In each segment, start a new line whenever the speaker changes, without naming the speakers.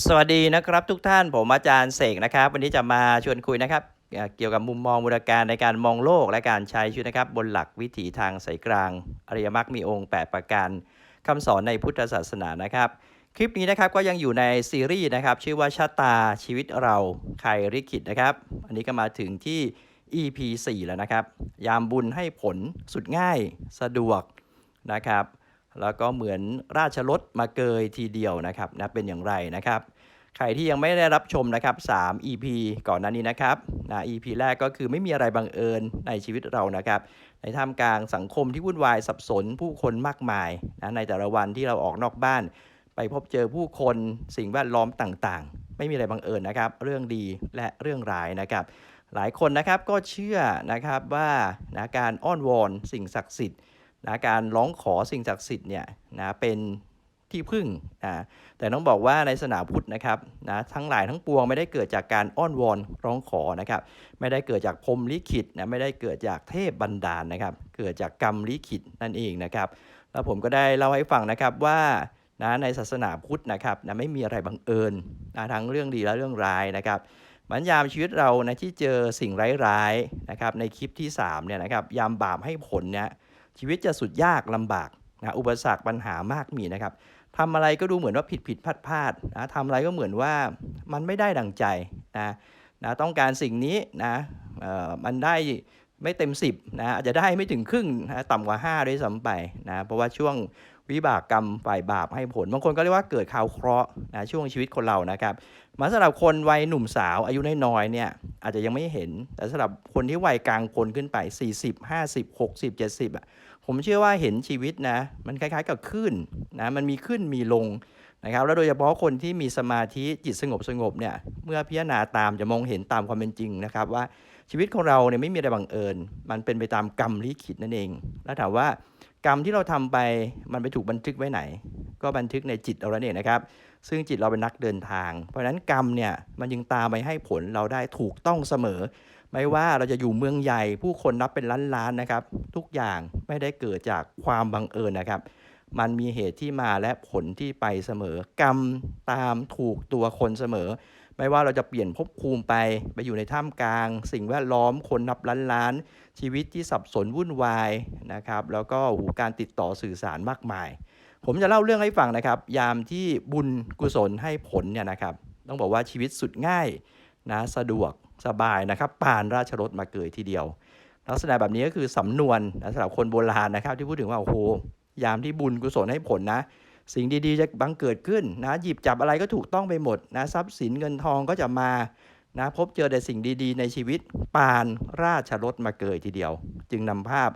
สวัสดีนะครับทุกท่านผมอาจารย์เสกนะครับ วันนี้จะมาชวนคุยนะครับเกี่ยวกับมุมมองบูรการในการมองโลกและการใช้ชีวิตนะครับ บนหลักวิถีทางสายกลาง อริยมรรคมีองค์ 8 ประการคำสอนในพุทธศาสนานะครับ คลิปนี้นะครับก็ยังอยู่ในซีรีส์นะครับ ชื่อว่าชะตาชีวิตเราใครริขิตนะครับ อันนี้ก็มาถึงที่ EP 4 แล้วนะครับ ยามบุญให้ผลสุดง่ายสะดวกนะครับ แล้วก็เหมือนราชรถมาเกยทีเดียวนะครับนะเป็นอย่างไรนะครับ ใครที่ยังไม่ได้รับชมนะครับ 3 EP ก่อนหน้านี้นะครับนะ EP แรกก็คือไม่มีอะไรบังเอิญในชีวิตเรานะครับ ในท่ามกลางสังคมที่วุ่นวายสับสนผู้คนมากมายนะในแต่ละวันที่เราออกนอกบ้าน ไปพบเจอผู้คนสิ่งแวดล้อมต่างๆ ไม่มีอะไรบังเอิญนะครับ เรื่องดีและเรื่องร้ายนะครับหลายคนนะครับก็เชื่อนะครับว่านะการอ้อนวอนสิ่งศักดิ์สิทธิ์ นะการร้องขอสิ่งศักดิ์สิทธิ์เนี่ยนะเป็นที่พึ่งนะแต่ต้องบอกว่าในศาสนาพุทธนะครับนะทั้งหลายทั้งปวงไม่ได้เกิดจากการอ้อนวอนร้องขอนะครับ ไม่ได้เกิดจากพรมลิขิตนะไม่ได้เกิดจากเทพบันดาลนะครับ เกิดจากกรรมลิขิตนั่นเองนะครับ แล้วผมก็ได้เล่าให้ฟังนะครับว่านะในศาสนาพุทธนะครับนะไม่มีอะไรบังเอิญนะทั้งเรื่องดีและเรื่องร้ายนะครับมันยามชีวิตเรานะที่เจอสิ่งร้ายๆนะครับในคลิปที่3เนี่ยนะครับยามบาปให้ผลเนี่ย ชีวิตจะสุดยากลำบากนะอุปสรรคปัญหามากมีนะครับทำอะไรก็ดูเหมือนว่าผิดผิดพลาดพลาดนะทำอะไรก็เหมือนว่ามันไม่ได้ดังใจนะนะต้องการสิ่งนี้นะมันได้ไม่เต็ม 10นะอาจจะได้ไม่ถึงครึ่งนะต่ำกว่า 5 ด้วยซ้ำไปนะเพราะว่าช่วง วิบากกรรมฝ่ายบาปให้ผล บางคนก็เรียกว่าเกิดข่าวเคราะห์นะช่วงชีวิตคนเรานะครับมาสำหรับคนวัยหนุ่มสาวอายุน้อยๆเนี่ยอาจจะยังไม่เห็น แต่สำหรับคนที่วัยกลางคนขึ้นไป 40 50 60 70อะผมเชื่อว่าเห็นชีวิตนะมันคล้ายๆกับคลื่นนะมันมีขึ้นมีลงนะครับแล้วโดยเฉพาะคนที่มีสมาธิจิตสงบสงบเนี่ยเมื่อพิจารณาตามจะมองเห็นตามความเป็นจริงนะครับว่าชีวิตของเราเนี่ยไม่มีอะไรบังเอิญ มันเป็นไปตามกรรมลิขิตนั่นเอง แล้วถามว่า กรรมที่เราทำไปมันไปถูกบันทึกไว้ไหน ก็บันทึกในจิตเราแล้วเนี่ยนะครับ ซึ่งจิตเราเป็นนักเดินทาง เพราะฉะนั้นกรรมเนี่ยมันยังตามไปให้ผลเราได้ถูกต้องเสมอ ไม่ว่าเราจะอยู่เมืองใหญ่ผู้คนนับเป็นล้านๆนะครับ ทุกอย่างไม่ได้เกิดจากความบังเอิญนะครับ มันมีเหตุที่มาและผลที่ไปเสมอ กรรมตามถูกตัวคนเสมอ ไม่ว่าเราจะเปลี่ยนภพภูมิไป ไปอยู่ในท่ามกลาง สิ่งแวดล้อมคนนับล้านล้านๆชีวิตที่สับสนวุ่นวายนะครับ แล้วก็โอ้โหการติดต่อสื่อสารมากมาย ผมจะเล่าเรื่องให้ฟังนะครับ ยามที่บุญกุศลให้ผลเนี่ยนะครับ ต้องบอกว่าชีวิตสุดง่ายนะสะดวกสบายนะครับปานราชรถมาเกยทีเดียว ลักษณะแบบนี้ก็คือสำนวนสำหรับคนโบราณนะครับ ที่พูดถึงว่าโอ้โหยามที่บุญกุศลให้ผลนะ สิ่งดีๆ จะบังเกิดขึ้นนะหยิบจับอะไรก็ถูกต้องไปหมดนะทรัพย์สินเงินทองก็จะมานะพบเจอแต่สิ่งดีๆ ในชีวิตปานราชรถมาเกยทีเดียว จึงนำภาพ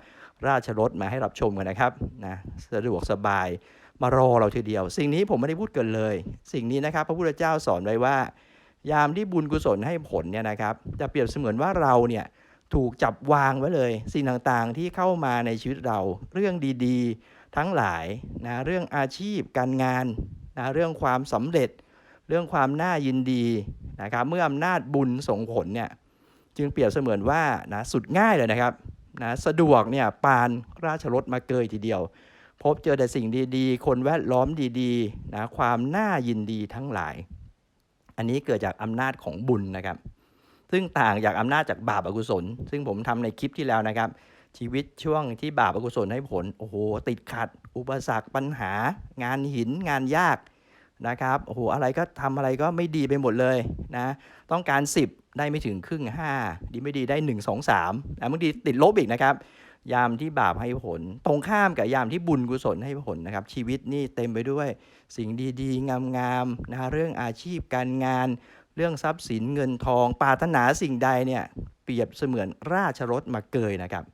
ราชรถมาให้รับชมกันนะครับนะสะดวกสบายมารอเราทีเดียว สิ่งนี้ผมไม่ได้พูดเกินเลย สิ่งนี้นะครับ พระพุทธเจ้าสอนไว้ว่า ยามที่บุญกุศลให้ผลเนี่ยนะครับ จะเปรียบเสมือนว่าเราเนี่ยถูกจับวางไว้เลย สิ่งต่างๆที่เข้ามาในชีวิตเราเรื่องดีๆ ทั้งหลายนะเรื่องอาชีพการงานนะเรื่องความสำเร็จ เรื่องความน่ายินดีนะครับเมื่ออำนาจบุญส่งผลเนี่ยจึงเปรียบเสมือนว่านะสุดง่ายเลยนะครับนะสะดวกเนี่ยปานราชรถมาเกยทีเดียว พบเจอแต่สิ่งดีๆ คนแวดล้อมดีๆนะความน่ายินดีทั้งหลาย อันนี้เกิดจากอำนาจของบุญนะครับ ซึ่งต่างจากอำนาจจากบาปอกุศล ซึ่งผมทำในคลิปที่แล้วนะครับ ชีวิตช่วงที่บาปอกุศลให้ผล โอ้โห ติดขัด อุปสรรคปัญหา งานหินงานยากนะครับ โอ้โห อะไรก็ทำอะไรก็ไม่ดีไปหมดเลยนะ ต้องการ 10 ได้ไม่ถึงครึ่ง 5 ดีไม่ดีได้ 1 2 3นะบางทีติดลบอีกนะครับ ยามที่บาปให้ผล ตรงข้ามกับยามที่บุญกุศลให้ผลนะครับ ชีวิตนี่เต็มไปด้วยสิ่งดีๆ งามๆนะเรื่องอาชีพการงาน เรื่องทรัพย์สินเงินทอง ปรารถนาสิ่งใดเนี่ย เปรียบเสมือนราชรถมาเกยนะครับ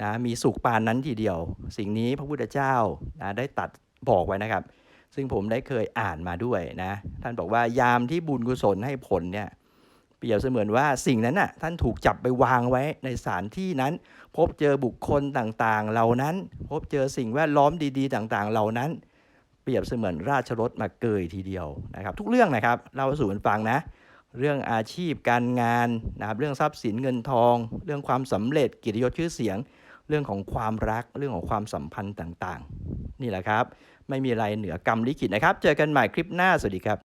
นะมีสุขปานนั้นทีเดียว สิ่งนี้พระพุทธเจ้านะได้ตัดบอกไว้นะครับ ซึ่งผมได้เคยอ่านมาด้วยนะท่านบอกว่ายามที่บุญกุศลให้ผลเนี่ยเปรียบเสมือนว่าสิ่งนั้นน่ะท่านถูกจับไปวางไว้ในสถานที่นั้น พบเจอบุคคลต่างๆ เหล่านั้น พบเจอสิ่งแวดล้อมดีๆ ต่างๆ เหล่านั้น เปรียบเสมือนราชรถมาเกยทีเดียวนะครับ ทุกเรื่องนะครับเราสู่กันฟังนะเรื่องอาชีพการงานนะครับเรื่องทรัพย์สินเงินทอง เรื่องความสำเร็จกียรติยศชื่อเสียง เรื่องของความรักเรื่องของความสัมพันธ์ต่างๆ นี่แหละครับ ไม่มีอะไรเหนือกรรมลิขิตนะครับ เจอกันใหม่คลิปหน้าสวัสดีครับ